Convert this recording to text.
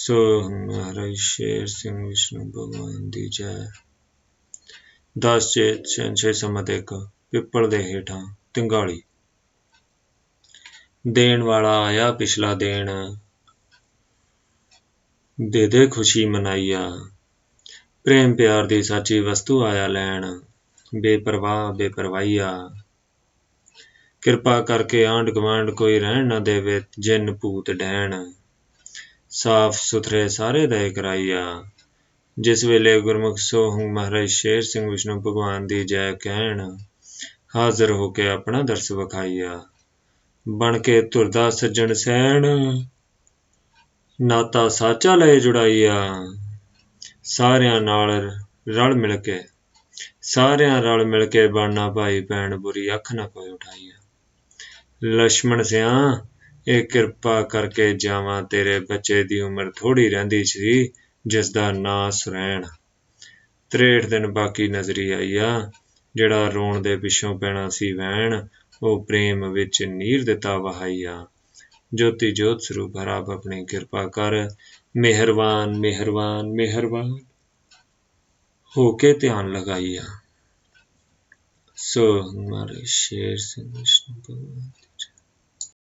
ਸੋ ਮਹਾਰਾਜ ਸ਼ੇਰ ਸਿੰਘ ਵਿਸ਼ਨੂੰ ਭਗਵਾਨ ਦੀ ਜੈ ਦਸ ਚੇਤ ਛੇ ਸਮਤ ਇੱਕ ਪਿੱਪਲ ਦੇ ਹੇਠਾਂ ਤਿੰਗਾਲੀ ਦੇਣ ਵਾਲਾ ਆਇਆ ਪਿਛਲਾ ਦੇਣ ਦੇ ਦੇ ਖੁਸ਼ੀ ਮਨਾਈਆ ਪ੍ਰੇਮ ਪਿਆਰ ਦੀ ਸੱਚੀ ਵਸਤੂ ਆਇਆ ਲੈਣ ਬੇਪਰਵਾਹ ਬੇਪਰਵਾਹੀਆ ਕਿਰਪਾ ਕਰਕੇ ਆਂਢ ਗੁਆਂਢ ਕੋਈ ਰਹਿਣ ਨਾ ਦੇਵੇ ਜਿੰਨ ਭੂਤ ਡੈਣ ਸਾਫ਼ ਸੁਥਰੇ ਸਾਰੇ ਦਾ ਕਰਾਈਆ ਜਿਸ ਵੇਲੇ ਗੁਰਮੁਖ ਸੋਹੂ ਮਹਾਰਾਜ ਸ਼ੇਰ ਸਿੰਘ ਵਿਸ਼ਨੂੰ ਭਗਵਾਨ ਦੀ ਜੈ ਕਹਿਣ ਹਾਜ਼ਰ ਹੋ ਕੇ ਆਪਣਾ ਦਰਸ ਵਿਖਾਈਆ ਬਣ ਕੇ ਤੁਰਦਾ ਸੱਜਣ ਸੈਣ, ਨਾਤਾ ਸਾਚਾ ਲੈ ਜੁੜਾਈਆ ਸਾਰਿਆਂ ਨਾਲ ਰਲ ਮਿਲ ਕੇ, ਸਾਰਿਆਂ ਰਲ ਮਿਲ ਕੇ ਬਣਨਾ ਭਾਈ ਭੈਣ ਬੁਰੀ ਅੱਖ ਨਾ ਕੋਈ ਉਠਾਈਆ ਲక్ష్మణ ਸਿਆ ਇਹ ਕਿਰਪਾ ਕਰਕੇ ਜਾਵਾਂ, ਤੇਰੇ ਬੱਚੇ ਦੀ ਉਮਰ ਥੋੜੀ ਰਹਿੰਦੀ ਸੀ ਜਿਸ ਦਾ ਨਾਂ ਸੁਰੈਣ 63 ਦਿਨ ਬਾਕੀ ਨਜ਼ਰੀ ਆਈਆ ਜਿਹੜਾ ਰੋਣ ਦੇ ਪਿੱਛੋਂ ਪੈਣਾ ਸੀ ਵੈਣ ਉਹ ਪ੍ਰੇਮ ਵਿੱਚ ਨੀਰ ਦਿੱਤਾ ਵਹਾਈਆ ਜੋਤੀ ਜੋਤ ਸਰੂਪ ਰੱਬ ਆਪਣੀ ਕਿਰਪਾ ਕਰ। ਮਿਹਰਬਾਨ ਮਿਹਰਬਾਨ ਮਿਹਰਬਾਨ। ਹੋ ਕੇ ਧਿਆਨ ਲਗਾਈਆ ਸੋ ਹਮਾਰੇ ਸ਼ੇਰ ਸਿੰਘ ਵਿਸ਼ਨੂੰ ਭਗਵਾਨ।